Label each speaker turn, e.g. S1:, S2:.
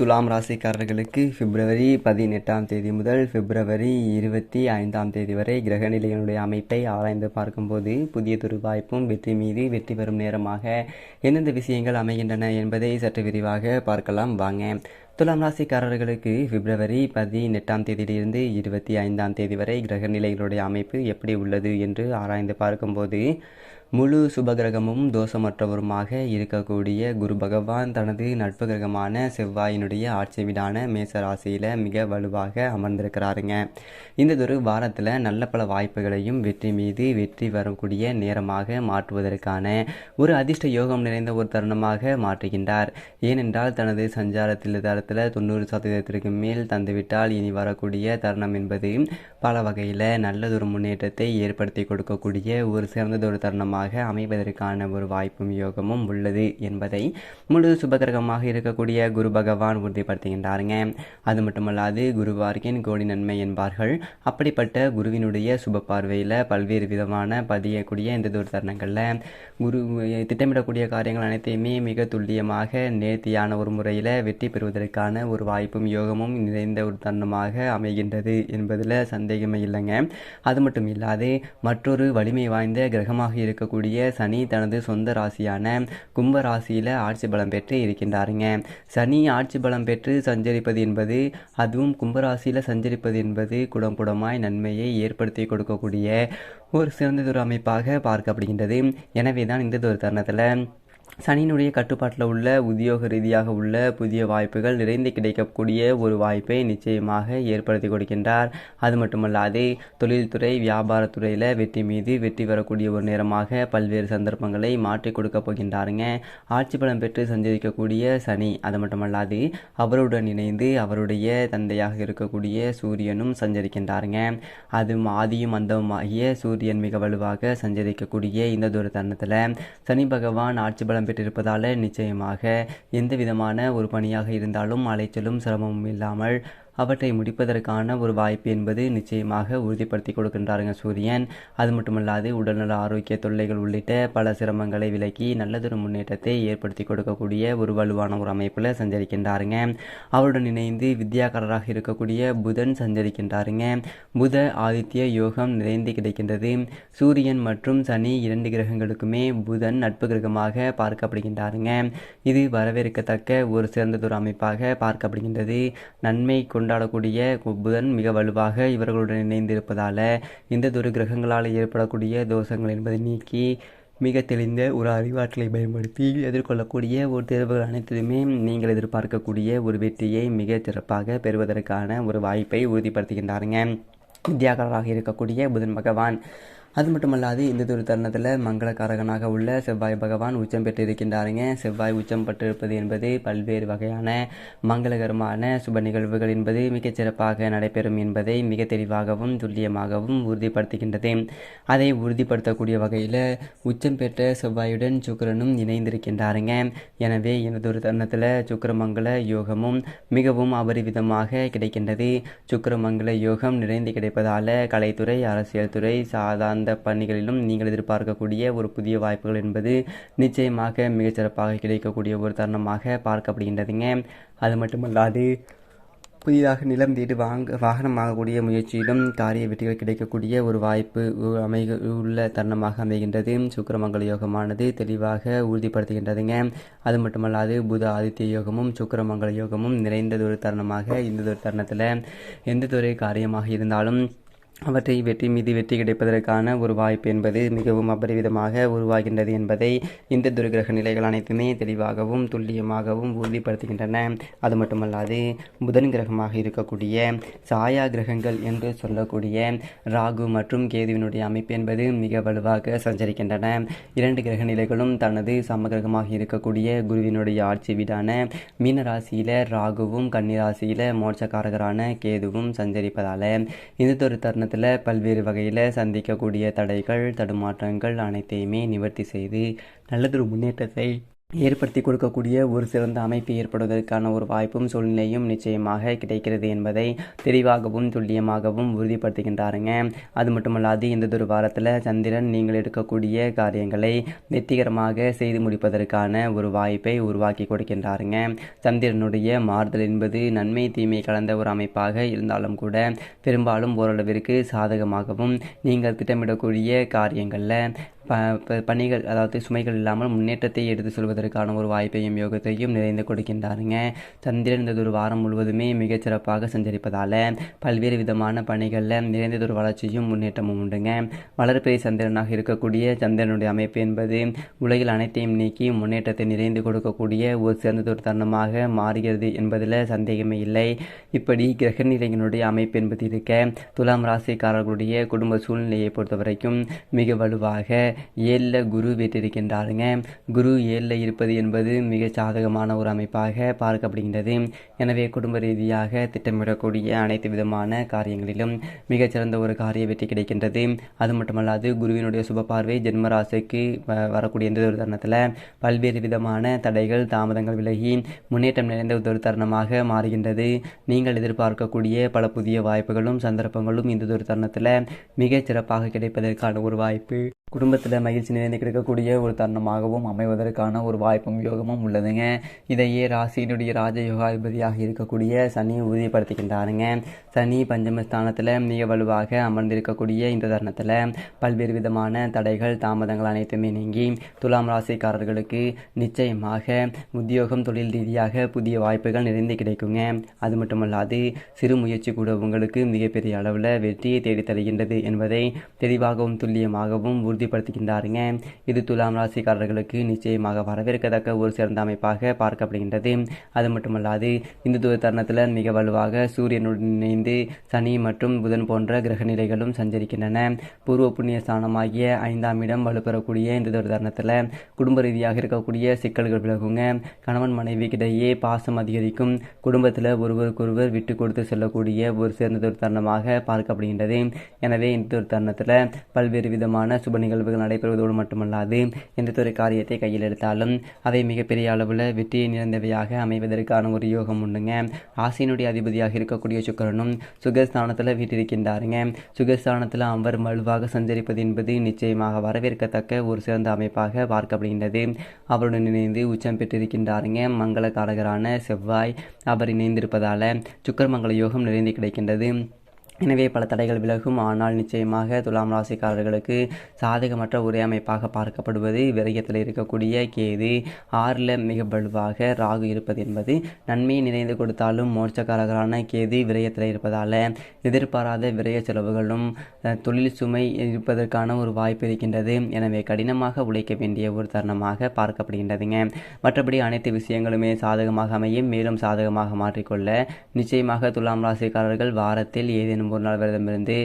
S1: துலாம் ராசிக்காரர்களுக்கு பிப்ரவரி பதினெட்டாம் தேதி முதல் பிப்ரவரி இருபத்தி ஐந்தாம் தேதி வரை கிரகநிலைகளுடைய அமைப்பை ஆராய்ந்து பார்க்கும்போது புதிய துருவாய்ப்பும் வெற்றி மீது வெற்றி பெறும் நேரமாக எந்தெந்த விஷயங்கள் அமைகின்றன என்பதை சற்று விரிவாக பார்க்கலாம் வாங்க. துலாம் ராசிக்காரர்களுக்கு பிப்ரவரி பதினெட்டாம் தேதியிலிருந்து இருபத்தி ஐந்தாம் தேதி வரை கிரகநிலைகளுடைய அமைப்பு எப்படி உள்ளது என்று ஆராய்ந்து பார்க்கும்போது முழு சுபகிரகமும் தோஷமற்றவருமாக இருக்கக்கூடிய குரு பகவான் தனது நட்பு கிரகமான செவ்வாயினுடைய ஆட்சி வீடான மேச ராசியில் மிக வலுவாக அமர்ந்திருக்கிறாருங்க. இந்த ஒரு வாரத்தில் நல்ல பல வாய்ப்புகளையும் வெற்றி மீது வெற்றி வரக்கூடிய நேரமாக மாற்றுவதற்கான ஒரு அதிர்ஷ்ட யோகம் நிறைந்த ஒரு தருணமாக மாற்றுகின்றார். ஏனென்றால் தனது சஞ்சாரத்தில் தரத்தில் தொண்ணூறு சதவீதத்திற்கு மேல் தந்துவிட்டால் இனி வரக்கூடிய தருணம் என்பது பல வகையில் நல்லதொரு முன்னேற்றத்தை ஏற்படுத்தி கொடுக்கக்கூடிய ஒரு சிறந்ததொரு தருணமாக அமைவதற்கான ஒரு வாய்ப்பும் யோகமும் உள்ளது என்பதை முழு சுபகிரகமாக இருக்கக்கூடிய குரு பகவான் உறுதிப்படுத்துகின்றாருங்க. அது மட்டுமல்லாது குருவார்க்கின் கோடி நன்மை என்பார்கள். அப்படிப்பட்ட குருவினுடைய சுப பார்வையில் பல்வேறு விதமான பதியக்கூடிய இந்த ஒரு தருணங்களில் குரு திட்டமிடக்கூடிய காரியங்கள் அனைத்தையுமே மிக துல்லியமாக நேர்த்தியான ஒரு முறையில் வெற்றி பெறுவதற்கான ஒரு வாய்ப்பும் யோகமும் நிறைந்த ஒரு தருணமாக அமைகின்றது என்பதில் சந்தேகமே இல்லைங்க. அது மட்டும் இல்லாது மற்றொரு வலிமை வாய்ந்த கிரகமாக இருக்கக்கூடிய சனி தனது சொந்த ராசியான கும்ப ராசியில் ஆட்சி பலம் பெற்று இருக்கின்றாருங்க. சனி ஆட்சி பலம் பெற்று சஞ்சரிப்பது என்பது அதுவும் கும்பராசியில் சஞ்சரிப்பது என்பது குடம் குடமாய் நன்மையை ஏற்படுத்தி கொடுக்கக்கூடிய ஒரு சிறந்ததொரு அமைப்பாக பார்க்கப்படுகின்றது. எனவே தான் இந்த ஒரு தருணத்தில் சனியினுடைய கட்டுப்பாட்டில் உள்ள உத்தியோக ரீதியாக உள்ள புதிய வாய்ப்புகள் நிறைந்து கிடைக்கக்கூடிய ஒரு வாய்ப்பை நிச்சயமாக ஏற்படுத்தி கொடுக்கின்றார். அது மட்டுமல்லாது தொழில்துறை வியாபாரத்துறையில் வெற்றி மீது வெற்றி பெறக்கூடிய ஒரு நேரமாக பல்வேறு சந்தர்ப்பங்களை மாற்றி கொடுக்க போகின்றாருங்க. ஆட்சி பலம் பெற்று சஞ்சரிக்கக்கூடிய சனி அது மட்டுமல்லாது அவருடன் இணைந்து அவருடைய தந்தையாக இருக்கக்கூடிய சூரியனும் சஞ்சரிக்கின்றாருங்க. அது ஆதியும் அந்தமாகிய சூரியன் மிக வலுவாக சஞ்சரிக்கக்கூடிய இந்த தூர தருணத்தில் சனி பகவான் ஆட்சி பலம் பெற்றிருப்பதால் நிச்சயமாக எந்த விதமான ஒரு பணியாக இருந்தாலும் அலைச்சலும் சிரமமும் இல்லாமல் அவற்றை முடிப்பதற்கான ஒரு வாய்ப்பு என்பது நிச்சயமாக உறுதிப்படுத்தி கொடுக்கின்றாருங்க சூரியன். அது மட்டுமல்லாது உடல்நல ஆரோக்கிய தொல்லைகள் உள்ளிட்ட பல சிரமங்களை விலக்கி நல்லதொரு முன்னேற்றத்தை ஏற்படுத்தி கொடுக்கக்கூடிய ஒரு வலுவான ஒரு அமைப்பில் சஞ்சரிக்கின்றாருங்க. அவருடன் இணைந்து வித்யாகரராக இருக்கக்கூடிய புதன் சஞ்சரிக்கின்றாருங்க. புத ஆதித்ய யோகம் நிறைந்து கிடைக்கின்றது. சூரியன் மற்றும் சனி இரண்டு கிரகங்களுக்குமே புதன் நட்பு கிரகமாக பார்க்கப்படுகின்றாருங்க. இது வரவேற்கத்தக்க ஒரு சிறந்ததொரு அமைப்பாக பார்க்கப்படுகின்றது. நன்மை கொண்டாடக்கூடிய புதன் மிக வலுவாக இவர்களுடன் இணைந்திருப்பதால் இந்த ஒரு கிரகங்களால் ஏற்படக்கூடிய தோஷங்கள் என்பதை நீக்கி மிக தெளிந்த ஒரு அறிவாற்றலை பயன்படுத்தி எதிர்கொள்ளக்கூடிய ஒரு தேர்வுகள் அனைத்துமே நீங்கள் எதிர்பார்க்கக்கூடிய ஒரு வெற்றியை மிக சிறப்பாக பெறுவதற்கான ஒரு வாய்ப்பை உறுதிப்படுத்துகின்றாருங்க. வித்யாகராக இருக்கக்கூடிய புதன் பகவான். அது மட்டுமல்லாது இந்த ஒரு தருணத்தில் மங்களகாரகனாக உள்ள செவ்வாய் பகவான் உச்சம் பெற்றிருக்கின்றாருங்க. செவ்வாய் உச்சம் பெற்றிருப்பது என்பது பல்வேறு வகையான மங்களகரமான சுப நிகழ்வுகள் என்பது மிகச் சிறப்பாக நடைபெறும் என்பதை மிக தெளிவாகவும் துல்லியமாகவும் உறுதிப்படுத்துகின்றது. அதை உறுதிப்படுத்தக்கூடிய வகையில் உச்சம் பெற்ற செவ்வாயுடன் சுக்கரனும் இணைந்திருக்கின்றாருங்க. எனவே எனதொரு தருணத்தில் சுக்கரமங்கல யோகமும் மிகவும் அபரிவிதமாக கிடைக்கின்றது. சுக்கரமங்கல யோகம் நிறைந்து கிடைப்பதால் கலைத்துறை அரசியல் துறை சாதாரண அந்த பணிகளிலும் நீங்கள் எதிர்பார்க்கக்கூடிய ஒரு புதிய வாய்ப்புகள் என்பது நிச்சயமாக மிகச்சிறப்பாக கிடைக்கக்கூடிய ஒரு தருணமாக பார்க்கப்படுகின்றதுங்க. அது மட்டுமல்லாது புதிதாக நிலம் வீடு வாங்க வாகனம் வாங்கக்கூடிய முயற்சியிலும் காரிய வெற்றிகள் கிடைக்கக்கூடிய ஒரு வாய்ப்பு அமை உள்ள தருணமாக அமைகின்றது. சுக்கரமங்கல யோகமானது தெளிவாக உறுதிப்படுத்துகின்றதுங்க. அது மட்டுமல்லாது புத ஆதித்ய யோகமும் சுக்கரமங்கல யோகமும் நிறைந்ததொரு தருணமாக இந்த ஒரு தருணத்தில் எந்த துறை காரியமாக இருந்தாலும் அவற்றை வெற்றி மீது வெற்றி கிடைப்பதற்கான ஒரு வாய்ப்பு என்பது மிகவும் அபரிவிதமாக உருவாகின்றது என்பதை இந்த துர்கிரக நிலைகள் அனைத்துமே தெளிவாகவும் துல்லியமாகவும் உறுதிப்படுத்துகின்றன. அது மட்டுமல்லாது புதன் கிரகமாக இருக்கக்கூடிய சாயா கிரகங்கள் என்று சொல்லக்கூடிய ராகு மற்றும் கேதுவினுடைய அமைப்பு என்பது மிக வலுவாக சஞ்சரிக்கின்றன. இரண்டு கிரக நிலைகளும் தனது சமகிரகமாக இருக்கக்கூடிய குருவினுடைய ஆட்சி வீடான மீன ராசியில் ராகுவும் கன்னிராசியில் மோட்சக்காரகரான கேதுவும் சஞ்சரிப்பதால் இந்த ஒரு தருணத்தில் தருணத்தில் பல்வேறு வகையில் சந்திக்கக்கூடிய தடைகள் தடுமாற்றங்கள் அனைத்தையுமே நிவர்த்தி செய்து நல்லதொரு முன்னேற்றத்தை ஏற்படுத்தி கொடுக்கக்கூடிய ஒரு சிறந்த அமைப்பு ஏற்படுவதற்கான ஒரு வாய்ப்பும் சூழ்நிலையும் நிச்சயமாக கிடைக்கிறது என்பதை தெளிவாகவும் துல்லியமாகவும் உறுதிப்படுத்துகின்றாருங்க. அது மட்டுமல்லாது இந்த ஒரு வாரத்தில் சந்திரன் நீங்கள் எடுக்கக்கூடிய காரியங்களை வெற்றிகரமாக செய்து முடிப்பதற்கான ஒரு வாய்ப்பை உருவாக்கி கொடுக்கின்றாருங்க. சந்திரனுடைய மாறுதல் என்பது நன்மை தீமை கலந்த ஒரு அமைப்பாக இருந்தாலும் கூட பெரும்பாலும் ஓரளவிற்கு சாதகமாகவும் நீங்கள் திட்டமிடக்கூடிய காரியங்களில் ப ப- பணிகள் அதாவது சுமைகள் இல்லாமல் முன்னேற்றத்தை எடுத்து சொல்வதற்கான ஒரு வாய்ப்பையும் யோகத்தையும் நிறைந்து கொடுக்கின்றாருங்க. சந்திரன் இந்த ஒரு வாரம் முழுவதுமே மிகச் சிறப்பாக சஞ்சரிப்பதால் பல்வேறு விதமான பணிகளில் நிறைந்ததொரு வளர்ச்சியும் முன்னேற்றமும் உண்டுங்க. வளர்பிறை சந்திரனாக இருக்கக்கூடிய சந்திரனுடைய அமைப்பு என்பது உலகில் அனைத்தையும் நீக்கி முன்னேற்றத்தை நிறைந்து கொடுக்கக்கூடிய ஒரு சிறந்ததொரு தருணமாக மாறுகிறது என்பதில் சந்தேகமே இல்லை. இப்படி கிரக நிலையினுடைய அமைப்பு என்பது இருக்க துலாம் ராசிக்காரர்களுடைய குடும்ப சூழ்நிலையை பொறுத்த வரைக்கும் மிக வலுவாக ஏழில் குரு வீட்டிருக்கின்றாருங்க குரு ஏழில் இருப்பது என்பது மிக சாதகமான ஒரு அமைப்பாக பார்க்கப்படுகின்றது. எனவே குடும்ப ரீதியாக திட்டமிடக்கூடிய அனைத்து விதமான காரியங்களிலும் மிகச்சிறந்த ஒரு காரிய வெற்றி கிடைக்கின்றது. அது மட்டுமல்லாது குருவினுடைய சுப பார்வை ஜென்மராசிக்கு வ- வரக்கூடிய இந்த ஒரு தருணத்தில் பல்வேறு விதமான தடைகள் தாமதங்கள் விலகி முன்னேற்றம் நிறைந்த ஒரு தருணமாக மாறுகின்றது. நீங்கள் எதிர்பார்க்கக்கூடிய பல புதிய வாய்ப்புகளும் சந்தர்ப்பங்களும் இந்த ஒரு தருணத்தில் மிகச் சிறப்பாக கிடைப்பதற்கான ஒரு வாய்ப்பு குடும்பத்தில் மகிழ்ச்சி நிறைந்து கிடைக்கக்கூடிய ஒரு தருணமாகவும் அமைவதற்கான ஒரு வாய்ப்பும் யோகமும் உள்ளதுங்க. இதையே ராசியினுடைய ராஜயோகாதிபதியாக இருக்கக்கூடிய சனி உறுதிப்படுத்துகின்றாருங்க. சனி பஞ்சமஸ்தானத்தில் மிக வலுவாக அமர்ந்திருக்கக்கூடிய இந்த தருணத்தில் பல்வேறு விதமான தடைகள் தாமதங்கள் அனைத்துமே நீங்கி துலாம் ராசிக்காரர்களுக்கு நிச்சயமாக உத்தியோகம் தொழில் ரீதியாக புதிய வாய்ப்புகள் நிறைந்து கிடைக்குங்க. அது மட்டுமல்லாது சிறு முயற்சி கூட உங்களுக்கு மிகப்பெரிய அளவில் வெற்றியை தேடி தருகின்றது என்பதை தெளிவாகவும் துல்லியமாகவும் உறுதிப்படுத்துகின்றாருங்க. இது துலாம் ராசிக்காரர்களுக்கு நிச்சயமாக வரவேற்கத்தக்க ஒரு சிறந்த அமைப்பாக பார்க்கப்படுகின்றது. அது மட்டுமல்லாது இந்த தூர தருணத்தில் மிக வலுவாக சூரியனுடன் இணைந்து சனி மற்றும் புதன் போன்ற கிரக நிலைகளும் சஞ்சரிக்கின்றன. பூர்வ புண்ணிய ஸ்தானமாகிய ஐந்தாம் இடம் வலுப்பெறக்கூடிய இந்த ஒரு தருணத்தில் குடும்ப ரீதியாக இருக்கக்கூடிய சிக்கல்கள் விலகுங்க. கணவன் மனைவிக்கிடையே பாசம் அதிகரிக்கும். குடும்பத்தில் ஒருவருக்கொருவர் விட்டு கொடுத்து செல்லக்கூடிய ஒரு சிறந்த ஒரு தருணமாக பார்க்கப்படுகின்றது. எனவே இந்த ஒரு தருணத்தில் பல்வேறு விதமான சுப நிகழ்வுகள் நடைபெறுவதோடு மட்டுமல்லாது எந்த ஒரு காரியத்தை கையில் எடுத்தாலும் அதை மிகப்பெரிய அளவில் வெற்றியை நிறைந்தவையாக அமைவதற்கான ஒரு யோகம் உண்டுங்க. ராசியினுடைய அதிபதியாக இருக்கக்கூடிய சுக்கரனும் சுகஸ்தானத்தில் வீட்டிருக்கின்றாருங்க சுகஸ்தானத்தில் அவர் வலுவாக சஞ்சரிப்பது என்பது நிச்சயமாக வரவேற்கத்தக்க ஒரு சிறந்த அமைப்பாக பார்க்கப்படுகின்றது. அவருடன் இணைந்து உச்சம் பெற்றிருக்கின்றாருங்க. மங்கள காரகரான செவ்வாய் அவர் இணைந்திருப்பதால் சுக்கரமங்கல யோகம் நிறைந்து கிடைக்கின்றது. எனவே பல தடைகள் விலகும். ஆனால் நிச்சயமாக துலாம் ராசிக்காரர்களுக்கு சாதகமற்ற ஒரே அமைப்பாக பார்க்கப்படுவது விரயத்தில் இருக்கக்கூடிய கேது. ஆறில் மிக வலுவாக ராகு இருப்பது என்பது நன்மையை நிறைந்து கொடுத்தாலும் மோட்சக்காரர்களான கேது விரயத்தில் இருப்பதால் எதிர்பாராத விரய செலவுகளும் தொழில் சுமை இருப்பதற்கான ஒரு வாய்ப்பு இருக்கின்றது. எனவே கடினமாக உழைக்க வேண்டிய ஒரு தருணமாக பார்க்கப்படுகின்றதுங்க. மற்றபடி அனைத்து விஷயங்களுமே சாதகமாக அமையும். மேலும் சாதகமாக மாற்றிக்கொள்ள நிச்சயமாக துலாம் ராசிக்காரர்கள் வாரத்தில் ஏதேனும் ஒரு நாள் விரதமிருந்து